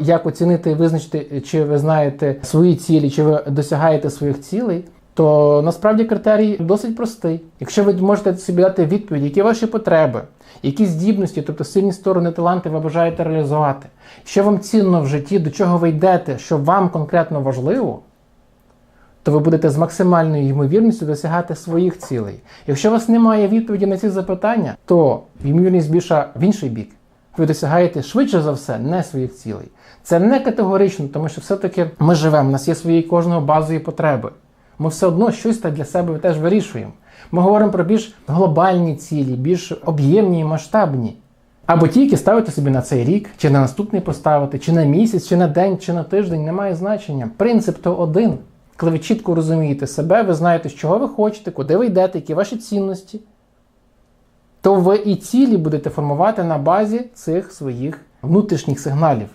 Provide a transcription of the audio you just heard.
як оцінити і визначити, чи ви знаєте свої цілі, чи ви досягаєте своїх цілей, то насправді критерій досить простий. Якщо ви можете собі дати відповідь, які ваші потреби, які здібності, тобто сильні сторони таланти ви бажаєте реалізувати, що вам цінно в житті, до чого ви йдете, що вам конкретно важливо, то ви будете з максимальною ймовірністю досягати своїх цілей. Якщо у вас немає відповіді на ці запитання, то ймовірність більша в інший бік. Ви досягаєте швидше за все не своїх цілей. Це не категорично, тому що все-таки ми живемо, у нас є свої кожного базові потреби. Ми все одно щось для себе теж вирішуємо. Ми говоримо про більш глобальні цілі, більш об'ємні і масштабні. Або тільки ставити собі на цей рік, чи на наступний поставити, чи на місяць, чи на день, чи на тиждень, немає значення. Принцип то один. Коли ви чітко розумієте себе, ви знаєте, з чого ви хочете, куди ви йдете, які ваші цінності, то ви і цілі будете формувати на базі цих своїх внутрішніх сигналів.